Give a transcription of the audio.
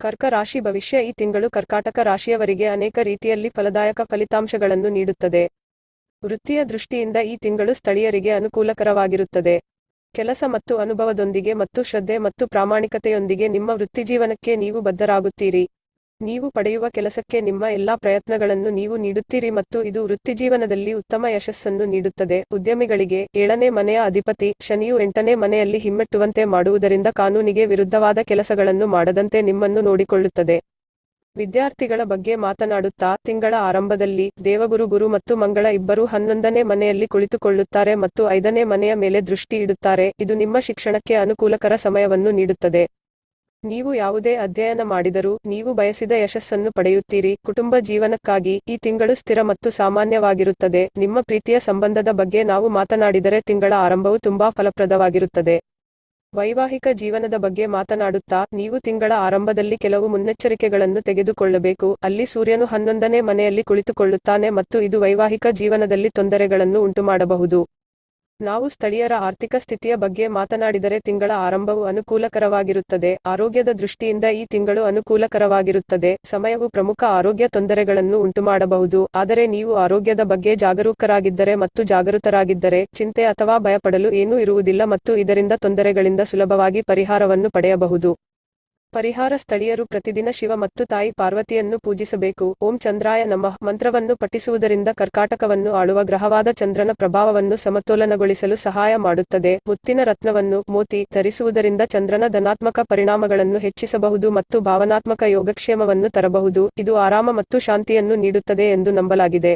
ಕರ್ಕ ರಾಶಿ ಭವಿಷ್ಯ ಈ ತಿಂಗಳು ಕರ್ಕಾಟಕ ರಾಶಿಯವರಿಗೆ ಅನೇಕ ರೀತಿಯಲ್ಲಿ ಫಲದಾಯಕ ಫಲಿತಾಂಶಗಳನ್ನು ನೀಡುತ್ತದೆ. ವೃತ್ತಿಯ ದೃಷ್ಟಿಯಿಂದ ಈ ತಿಂಗಳು ಸ್ಥಳೀಯರಿಗೆ ಅನುಕೂಲಕರವಾಗಿರುತ್ತದೆ. ಕೆಲಸ ಮತ್ತು ಅನುಭವದೊಂದಿಗೆ ಮತ್ತು ಶ್ರದ್ಧೆ ಮತ್ತು ಪ್ರಾಮಾಣಿಕತೆಯೊಂದಿಗೆ ನಿಮ್ಮ ವೃತ್ತಿಜೀವನಕ್ಕೆ ನೀವು ಬದ್ಧರಾಗುತ್ತೀರಿ. ನೀವು ಪಡೆಯುವ ಕೆಲಸಕ್ಕೆ ನಿಮ್ಮ ಎಲ್ಲಾ ಪ್ರಯತ್ನಗಳನ್ನು ನೀವು ನೀಡುತ್ತೀರಿ ಮತ್ತು ಇದು ವೃತ್ತಿಜೀವನದಲ್ಲಿ ಉತ್ತಮ ಯಶಸ್ಸನ್ನು ನೀಡುತ್ತದೆ. ಉದ್ಯಮಿಗಳಿಗೆ ಏಳನೇ ಮನೆಯ ಅಧಿಪತಿ ಶನಿಯು ಎಂಟನೇ ಮನೆಯಲ್ಲಿ ಹಿಮ್ಮೆಟ್ಟುವಂತೆ ಮಾಡುವುದರಿಂದ ಕಾನೂನಿಗೆ ವಿರುದ್ಧವಾದ ಕೆಲಸಗಳನ್ನು ಮಾಡದಂತೆ ನಿಮ್ಮನ್ನು ನೋಡಿಕೊಳ್ಳುತ್ತದೆ. ವಿದ್ಯಾರ್ಥಿಗಳ ಬಗ್ಗೆ ಮಾತನಾಡುತ್ತಾ ತಿಂಗಳ ಆರಂಭದಲ್ಲಿ ದೇವಗುರು, ಗುರು ಮತ್ತು ಮಂಗಳ ಇಬ್ಬರೂ ಹನ್ನೊಂದನೇ ಮನೆಯಲ್ಲಿ ಕುಳಿತುಕೊಳ್ಳುತ್ತಾರೆ ಮತ್ತು ಐದನೇ ಮನೆಯ ಮೇಲೆ ದೃಷ್ಟಿ ಇಡುತ್ತಾರೆ ಇದು ನಿಮ್ಮ ಶಿಕ್ಷಣಕ್ಕೆ ಅನುಕೂಲಕರ ಸಮಯವನ್ನು ನೀಡುತ್ತದೆ. ನೀವು ಯಾವುದೇ ಅಧ್ಯಯನ ಮಾಡಿದರೂ ನೀವು ಬಯಸಿದ ಯಶಸ್ಸನ್ನು ಪಡೆಯುತ್ತೀರಿ. ಕುಟುಂಬ ಜೀವನಕ್ಕಾಗಿ ಈ ತಿಂಗಳು ಸ್ಥಿರ ಮತ್ತು ಸಾಮಾನ್ಯವಾಗಿರುತ್ತದೆ. ನಿಮ್ಮ ಪ್ರೀತಿಯ ಸಂಬಂಧದ ಬಗ್ಗೆ ನಾವು ಮಾತನಾಡಿದರೆ ತಿಂಗಳ ಆರಂಭವು ತುಂಬಾ ಫಲಪ್ರದವಾಗಿರುತ್ತದೆ. ವೈವಾಹಿಕ ಜೀವನದ ಬಗ್ಗೆ ಮಾತನಾಡುತ್ತಾ ನೀವು ತಿಂಗಳ ಆರಂಭದಲ್ಲಿ ಕೆಲವು ಮುನ್ನೆಚ್ಚರಿಕೆಗಳನ್ನು ತೆಗೆದುಕೊಳ್ಳಬೇಕು. ಅಲ್ಲಿ ಸೂರ್ಯನು ಹನ್ನೊಂದನೇ ಮನೆಯಲ್ಲಿ ಕುಳಿತುಕೊಳ್ಳುತ್ತಾನೆ ಮತ್ತು ಇದು ವೈವಾಹಿಕ ಜೀವನದಲ್ಲಿ ತೊಂದರೆಗಳನ್ನು ಉಂಟುಮಾಡಬಹುದು. ನಾವು ಸ್ಥಳೀಯರ ಆರ್ಥಿಕ ಸ್ಥಿತಿಯ ಬಗ್ಗೆ ಮಾತನಾಡಿದರೆ ತಿಂಗಳ ಆರಂಭವು ಅನುಕೂಲಕರವಾಗಿರುತ್ತದೆ. ಆರೋಗ್ಯದ ದೃಷ್ಟಿಯಿಂದ ಈ ತಿಂಗಳು ಅನುಕೂಲಕರವಾಗಿರುತ್ತದೆ. ಸಮಯವು ಪ್ರಮುಖ ಆರೋಗ್ಯ ತೊಂದರೆಗಳನ್ನು ಉಂಟುಮಾಡಬಹುದು. ಆದರೆ ನೀವು ಆರೋಗ್ಯದ ಬಗ್ಗೆ ಜಾಗರೂಕರಾಗಿದ್ದರೆ ಮತ್ತು ಜಾಗೃತರಾಗಿದ್ದರೆ ಚಿಂತೆ ಅಥವಾ ಭಯಪಡಲು ಏನೂ ಇರುವುದಿಲ್ಲ ಮತ್ತು ಇದರಿಂದ ತೊಂದರೆಗಳಿಂದ ಸುಲಭವಾಗಿ ಪರಿಹಾರವನ್ನು ಪಡೆಯಬಹುದು. ಪರಿಹಾರ ಸ್ಥಳೀಯರು ಪ್ರತಿದಿನ ಶಿವ ಮತ್ತು ತಾಯಿ ಪಾರ್ವತಿಯನ್ನು ಪೂಜಿಸಬೇಕು. ಓಂ ಚಂದ್ರಾಯ ನಮಃ ಮಂತ್ರವನ್ನು ಪಠಿಸುವುದರಿಂದ ಕರ್ಕಾಟಕವನ್ನು ಆಳುವ ಗ್ರಹವಾದ ಚಂದ್ರನ ಪ್ರಭಾವವನ್ನು ಸಮತೋಲನಗೊಳಿಸಲು ಸಹಾಯ ಮಾಡುತ್ತದೆ. ಮುತ್ತಿನ ರತ್ನವನ್ನು ಮೋತಿ ಧರಿಸುವುದರಿಂದ ಚಂದ್ರನ ಧನಾತ್ಮಕ ಪರಿಣಾಮಗಳನ್ನು ಹೆಚ್ಚಿಸಬಹುದು ಮತ್ತು ಭಾವನಾತ್ಮಕ ಯೋಗಕ್ಷೇಮವನ್ನು ತರಬಹುದು. ಇದು ಆರಾಮ ಮತ್ತು ಶಾಂತಿಯನ್ನು ನೀಡುತ್ತದೆ ಎಂದು ನಂಬಲಾಗಿದೆ.